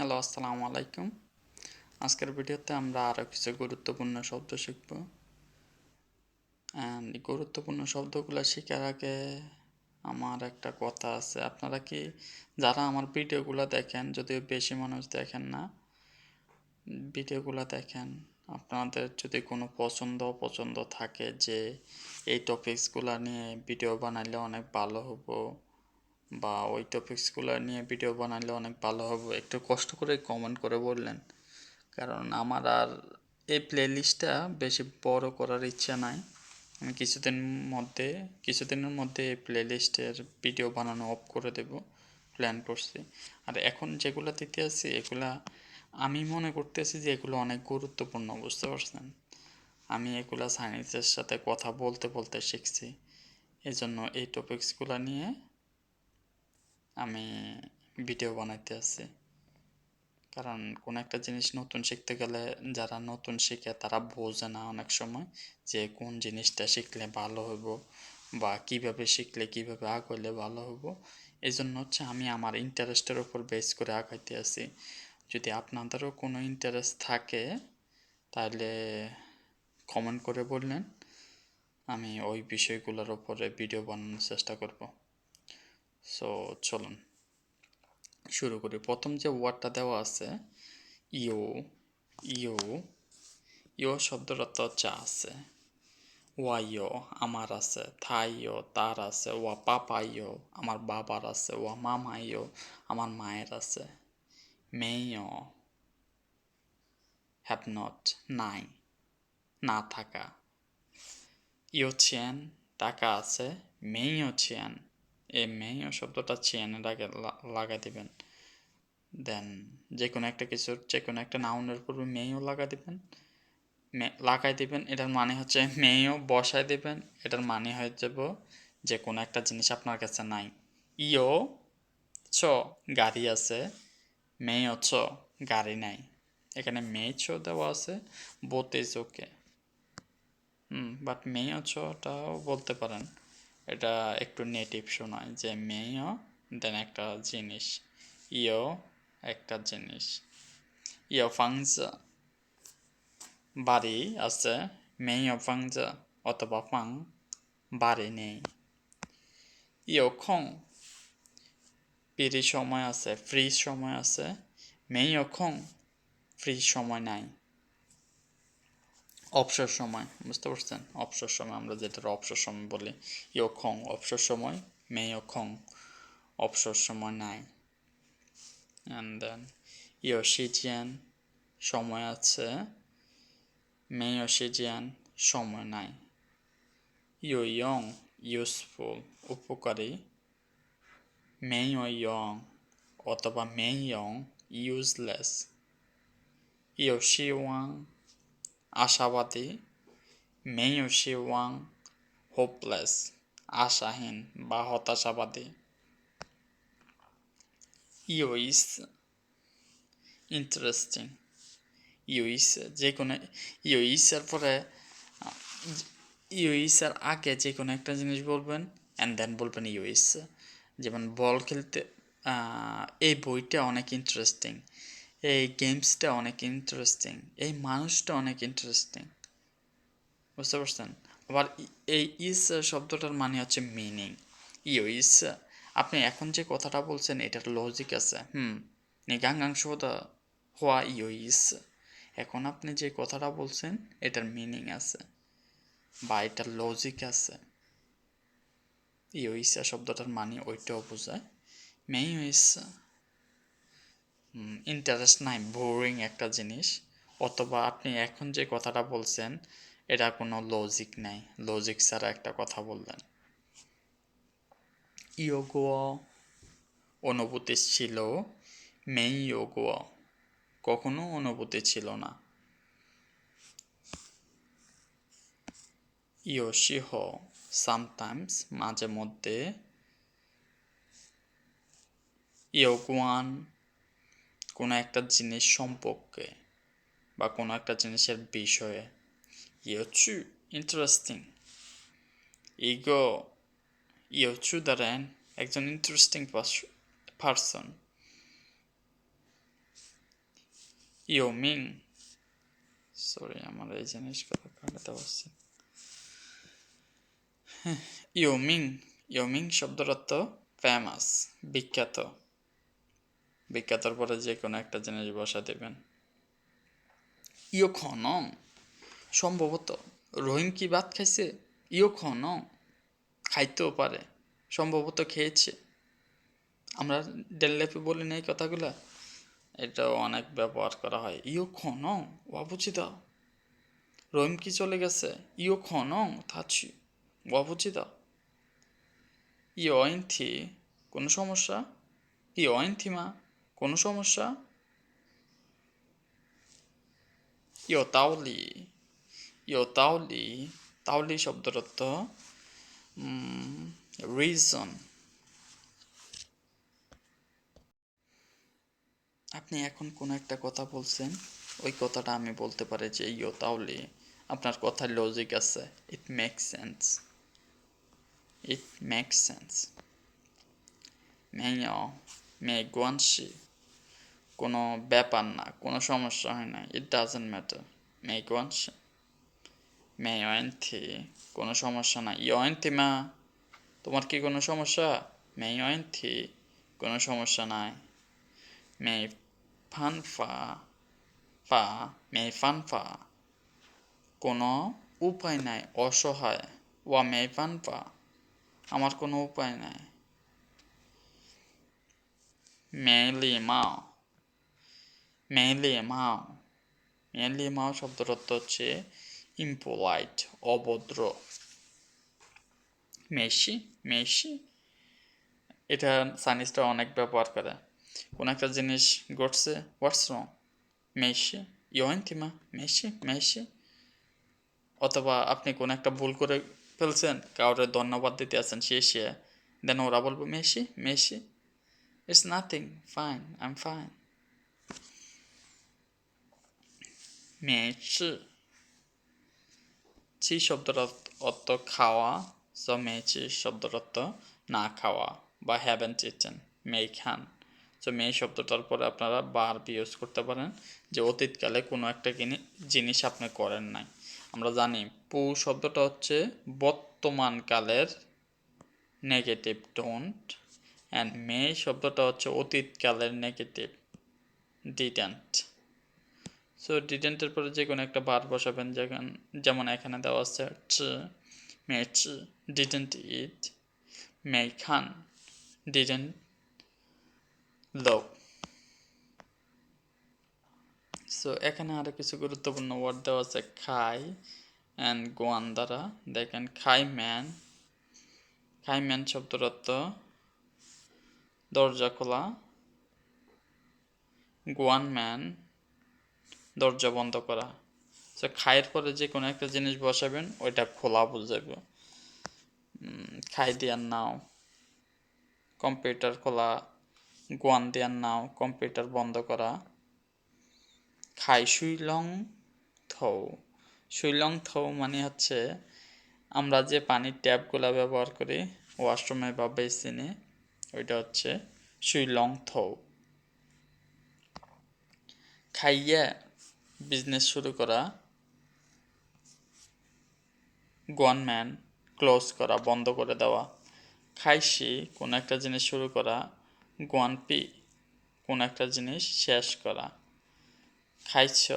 Hello, আসসালামু আলাইকুম। আজকের ভিডিওতে আমরা আরও কিছু গুরুত্বপূর্ণ শব্দ শিখব। অ্যান্ড গুরুত্বপূর্ণ শব্দগুলো শেখার আগে আমার একটা কথা আছে। আপনারা কি, যারা আমার ভিডিওগুলো দেখেন, যদিও বেশি মানুষ দেখেন না, ভিডিওগুলো দেখেন, আপনাদের যদি কোনো পছন্দ, অপছন্দ থাকে যে এই টপিকসগুলো নিয়ে ভিডিও বানাইলে অনেক ভালো হব। বা ওই টপিকসগুলো নিয়ে ভিডিও বানাইলে অনেক ভালো হবে। একটু কষ্ট করে কমেন্ট করে বললেন। কারণ আমার আর এই প্লেলিস্টটা বেশি বড় করার ইচ্ছা নাই। আমি কিছুদিন মধ্যে, কিছুদিনের মধ্যে এই প্লেলিস্টের ভিডিও বানানো অফ করে দেব প্ল্যান করছি। আর এখন যেগুলো দিতে আছি, এগুলা আমি মনে করতেছি যে এগুলো অনেক গুরুত্বপূর্ণ, বুঝতে পারছেন? আমি এগুলা সায়েন্সের সাথে কথা বলতে বলতে শিখছি। এজন্য এই টপিকসগুলো নিয়ে আমি ভিডিও বানাইতে আছি। কারণ কোন একটা জিনিস নতুন শিখতে গেলে যারা নতুন শিখে তারা বোঝে না অনেক সময় যে কোন জিনিসটা শিখলে ভালো হইব বা কীভাবে শিখলে কীভাবে আগাইলে ভালো হইব। এই জন্য হচ্ছে আমি আমার ইন্টারেস্টের উপর বেস করে আগাইতে আছি। যদি আপনাদেরও কোনো ইন্টারেস্ট থাকে তাহলে কমেন্ট করে বললেন, আমি ওই বিষয়গুলোর উপরে ভিডিও বানানোর চেষ্টা করব। সো চলুন। শুরু করি। প্রথম যে ওয়ার্ডটা দেওয়া আছে, ইও ইও ইও শব্দটা তো চা আছে। ওয়াইও, আমার আছে। থাইও, তার আছে। ওয়া পাপাইও, আমার বাবার আছে। ওয়া মামাইও, আমার মায়ের আছে। মেইও হ্যাভ নট নাই, না থাকা। ইও চেন টাকা আছে। চেন এই মেইও শব্দটা চেনের আগে লাগাই দিবেন। দেন যে কোনো একটা কিছুর যে কোনো একটা নাউনের পূর্বে মেইও লাগা দিবেন। লাগাই দিবেন, এটার মানে হচ্ছে মেইও বসায় দিবেন। এটার মানে হয়ে যাব যে কোনো একটা জিনিস আপনার কাছে নাই। ইও ছ গাড়ি আছে মেইও ছ গাড়ি নাই। এখানে মেয়ে ছ দেওয়া আছে ইজ ওকে হুম বাট মেইও ছটাও বলতে পারেন। এটা একটু নেটিভ শোনায় যে মেইও দেন একটা জিনিস। ইও একটা জিনিস। ইও ফাংজা বাড়ি আছে মেইও ফাংজা অথবা ফাং বাড়ি নেই। ইও খং পিরি সময় আছে ফ্রি সময় আছে মেইও খং ফ্রি সময় নাই। অবসর সময়, বুঝতে পারছেন? অবসর সময় আমরা যেটা অবসর সময় বলি ইও খং অবসর সময় মেইও খং অবসর সময় নাই। অ্যান্ড দেন ইও সিজিয়ান সময় আছে মেইও সিজিয়ান সময় নাই। ইয়ং ইউজফুল উপকারী। ইয়ং অথবা মেইয়ং ইউজলেস ইও শিওয়াং আশাবাদী মেইও শিওয়াং হোপলেস, আশাহীন বা হতাশাবাদী। ইউইস, ইন্টারেস্টিং। ইউইস যে কোনো ইউইসের পরে, ইউইসের আগে যে কোনো একটা জিনিস বলবেন অ্যান্ড দেন বলবেন ইউইস। যেমন বল খেলতে এই বইটা অনেক ইন্টারেস্টিং এই গেমসটা অনেক ইন্টারেস্টিং এই মানুষটা অনেক ইন্টারেস্টিং বুঝতে পারছেন? আবার এই ইস শব্দটার মানে হচ্ছে মিনিং ইও ইস আপনি এখন যে কথাটা বলছেন এটার লজিক আছে, হুম নিগাঙ্গাংশ হওয়া ইও ইস এখন আপনি যে কথাটা বলছেন এটার মিনিং আছে, বা এটার লজিক আছে, ইও ইসা শব্দটার মানে ওইটাও বোঝায় মেইও ইসা ইন্টারেস্ট নাই বোরিং একটা জিনিস। অথবা আপনি এখন যে কথাটা বলছেন, এটা কোনো লজিক নাই। লজিক ছাড়া একটা কথা বললেন। ইয়োগো অনুভূতি ছিল, মেই ইয়োগো কখনো অনুভূতি ছিল না। ইয়োশিহ সামটাইমস মাঝে মধ্যে ইয়োগুয়ান কোনো একটা জিনিস সম্পর্কে বা কোনো একটা জিনিসের বিষয়ে। ইয়চু ইন্টারেস্টিং ইগো ইয়চু দ্বারেন একজন ইন্টারেস্টিং পারসন ইয়োমিং সরি আমার এই জিনিসগুলো কাটাতে পারছি ইয়োমিং ইয়োমিং অর্থ ফেমাস বিখ্যাত। বিখ্যাতর পরে যে কোনো একটা জিনিস বসা দেবেন। ইয়ো খনং সম্ভবত রহিম কি ভাত খাইছে? ইয়ো খনং খাইতেও পারে সম্ভবত খেয়েছে। আমরা ডেল লাইফে বলি না এই কথাগুলো? এটাও অনেক ব্যবহার করা হয়। ইয়ো খনং ওয়াবুচি দাও রহিম কি চলে গেছে? ইয়ো খনং থাছি ওয়াবুচি দাও ইয়ো থি কোনো সমস্যা? ইয়ো থিমা কোনো সমস্যা? ইয়ো তাওলি ইয়ো তাওলি তাওলি শব্দের অর্থ রিজন আপনি এখন কোনো একটা কথা বলছেন, ওই কথাটা আমি বলতে পারি যে ইয়ো তাহলে আপনার কথার লজিক আছে। It make sense it make sense মেয় মে গুয়ানসি কোনো ব্যাপার না, কোনো সমস্যা হয় না ইট ডাজেন্ট ম্যাটার মে গুয়ানসি মে থি কোনো সমস্যা না থি মা, তোমার কি কোনো সমস্যা? মে থি কোনো সমস্যা নাই মে ফান ফা মে ফান ফা কোনো উপায় নাই, অসহায় ওয়া মে ফান ফা আমার কোনো উপায় নাই মেলি মাও মেলি মাও মেলি মাও শব্দের অর্থ হচ্ছে ইম্পোলাইট অভদ্র। মেশি মেশি এটা সাইনিজটা অনেক ব্যবহার করে। কোনো একটা জিনিস ঘটছে হোয়াটস রং মেশি ইয়ন্তিমা মেশি মেশি অথবা আপনি কোনো একটা ভুল করে ফেলছেন, কাউরে ধন্যবাদ দিতে আছেন, সে সে দেন ওরা বলব মেশি মেশি it's nothing fine I am fine Messi চি শব্দর অর্থ খাওয়া সো মেচি শব্দর অর্থ না খাওয়া বা হ্যাভেন চিচেন মে খান সো মে শব্দটার পরে আপনারা বার ইউজ করতে পারেন যে অতীতকালে কোনো একটা জিনিস আপনি করেন নাই আমরা জানি পু শব্দটা হচ্ছে বর্তমান কালের নেগেটিভ ডোন্ট অ্যান্ড মে শব্দটা হচ্ছে অতীতকালের নেগেটিভ ডিডেন্ট সো ডিডেন্টের পরে যে কোনো একটা বার বসাবেন যেখান, যেমন এখানে দেওয়া আছে, চ মে চ ডিডেন্ট ইট মে খান ডিডেন্ট লোক সো এখানে আরও কিছু গুরুত্বপূর্ণ ওয়ার্ড দেওয়া আছে, খাই অ্যান্ড গোয়ান দ্বারা দেখেন, খাই ম্যান খাই ম্যান শব্দের অর্থ দরজা খোলা। গোয়ান ম্যান দরজা বন্ধ করা। সো খাইয়ের পরে যে কোনো একটা জিনিস বসাবেন, ওইটা খোলা বুঝাবে খাই দিয়ার নাও। কম্পিউটার খোলা, গোয়ান দেওয়ার নাও। কম্পিউটার বন্ধ করা। খাই সুইলং থৌ। সুইলং থৌ মানে হচ্ছে, আমরা যে পানির ট্যাপগুলো ব্যবহার করি, ওয়াশরুমে বা বেসিনে, ওইটা হচ্ছে সুইলং থৌ। খাইয়া বিজনেস শুরু করা গোয়ানম্যান ক্লোজ করা, বন্ধ করে দেওয়া। খাইছি কোনো একটা জিনিস শুরু করা গোয়ানপি কোনো একটা জিনিস শেষ করা। খাইছ,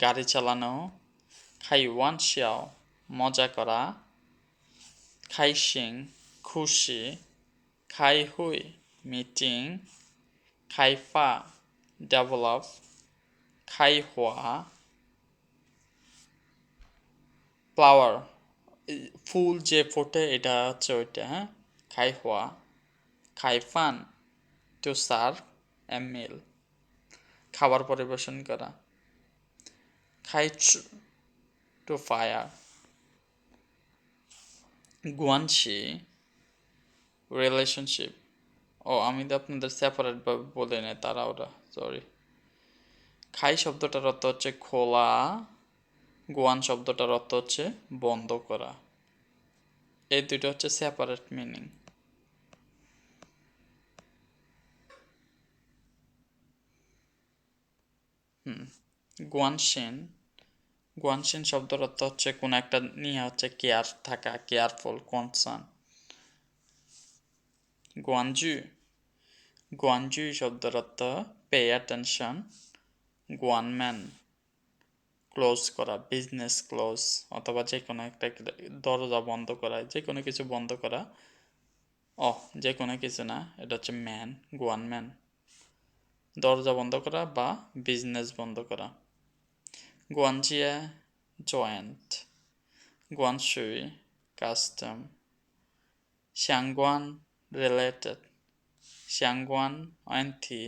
গাড়ি চালানো, খাই ওয়ান শিয়াও, মজা করা। খাইশিং খুশি, খাই হুই মিটিং খাইফা ডেভেলপ খাই হওয়া ফ্লাওয়ার ফুল যে ফোটে, এটা হচ্ছে ওইটা হ্যাঁ? খাই হওয়া খাই ফান টু সার্ভ এ মিল খাবার পরিবেশন করা। খাই টু ফায়ার। গুয়ানশি, রিলেশনশিপ। ও, আমি তো আপনাদের সেপারেটভাবে বলে নেই তারা ওরা সরি খাই শব্দটার অর্থ হচ্ছে খোলা, গোয়ান শব্দটার অর্থ হচ্ছে বন্ধ করা। এই দুটো হচ্ছে সেপারেট মিনিং হুম গুয়ানশিন গুয়ানশিন শব্দের অর্থ হচ্ছে কোনো একটা নিয়ে হচ্ছে কেয়ার থাকা কেয়ারফুল কনসার্ন গুয়ানজু। গুয়ানজু শব্দের অর্থ পে অ্যাটেনশন গুয়ানম্যান ক্লোজ করা বিজনেস ক্লোজ অথবা যে কোনো একটা দরজা বন্ধ করা যে কোনো কিছু বন্ধ করা। ও যে কোনো কিছু না, এটা হচ্ছে ম্যান গুয়ান ম্যান দরজা বন্ধ করা বা বিজনেস বন্ধ করা। গুয়ানজিয়া জয়েন্ট গুয়ানশুই কাস্টম শ্যাংগুয়ান রিলেটেড শ্যাংগুয়ান অ্যান্থি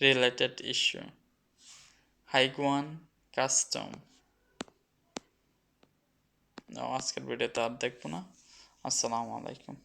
রিলেটেড ইস্যু হাইগুয়ান কাস্টম। আজকের ভিডিওতে আর দেখব না। আসসালামু আলাইকুম।